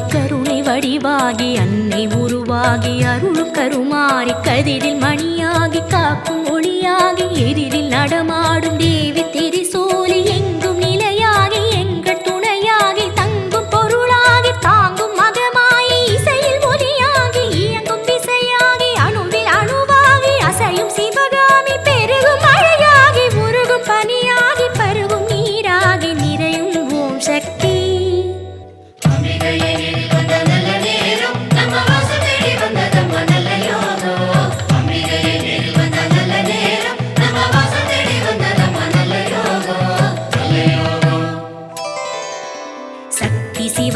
உருவாகி கருணை வடிவாகி அன்னை உருவாகி அருள் கருமாறி கதிரில் மணியாகி காக்கும் ஒளியாகி எதிரில் நடமாடும் தேவி திரிசோலி எங்க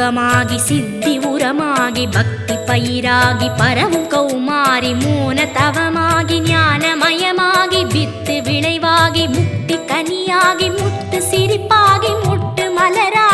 சுகமாகி சித்தி உரமாகி பக்தி பயிராகி பரவும் கௌமாரி மூன தவமாகி ஞானமயமாகி வித்து விளைவாகி முட்டி கனியாகி முட்டு சிரிப்பாகி முட்டு மலராகி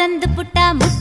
பிறந்து புட்டா முத்துமாரி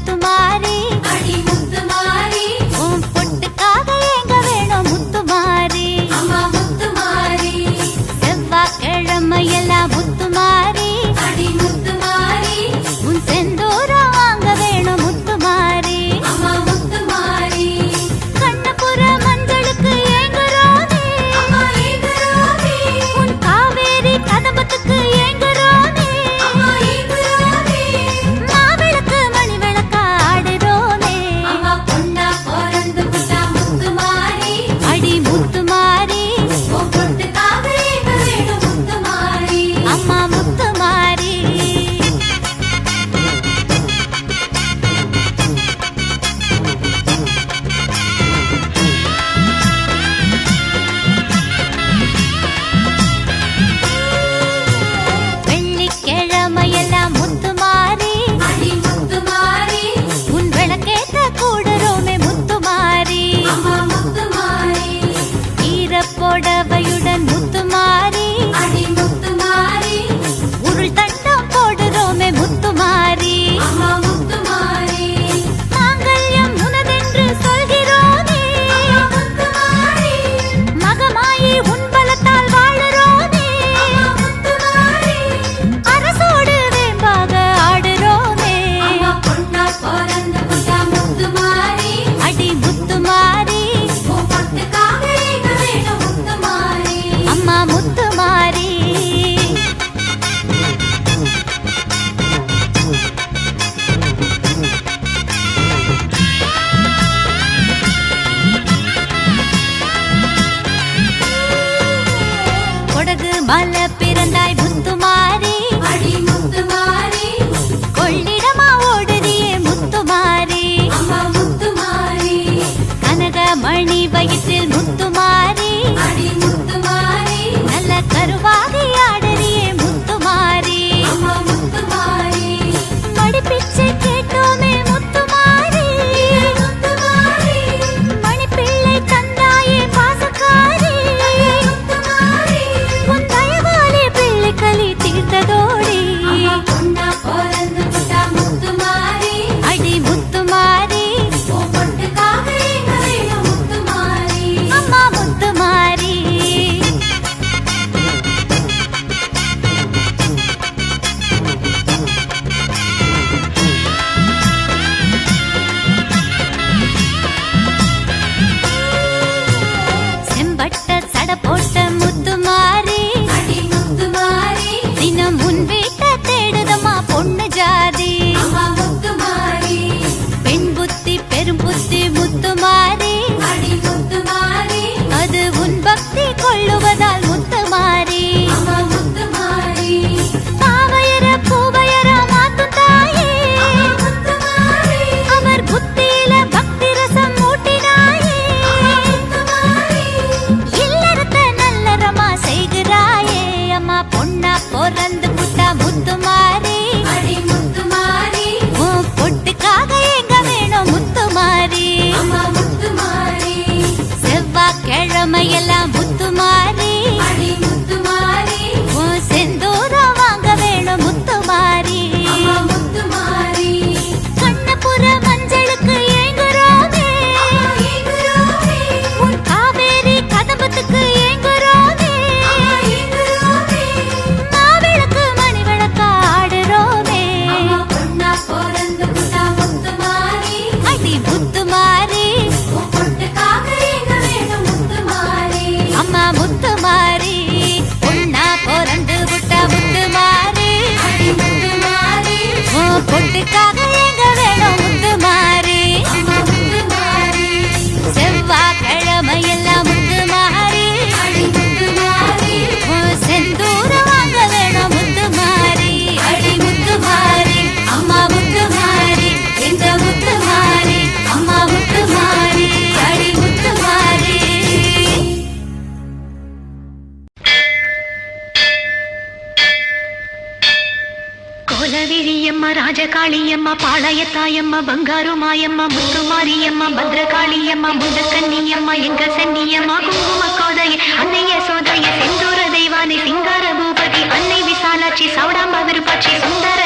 மாயம்மா பாளைய தாயம்மா பங்காரு மாயம்மா முத்து மாரியம்மா பத்ரகாளியம்மா முண்டக்கன்னியம்மா எங்க சன்னியம்மா குங்கும கோதைய அன்னைய சோதைய செந்தூர தெய்வானை சிங்கார பூபதி அன்னை விசாலாட்சி சௌடாம்பா விருப்பாட்சி சுந்தர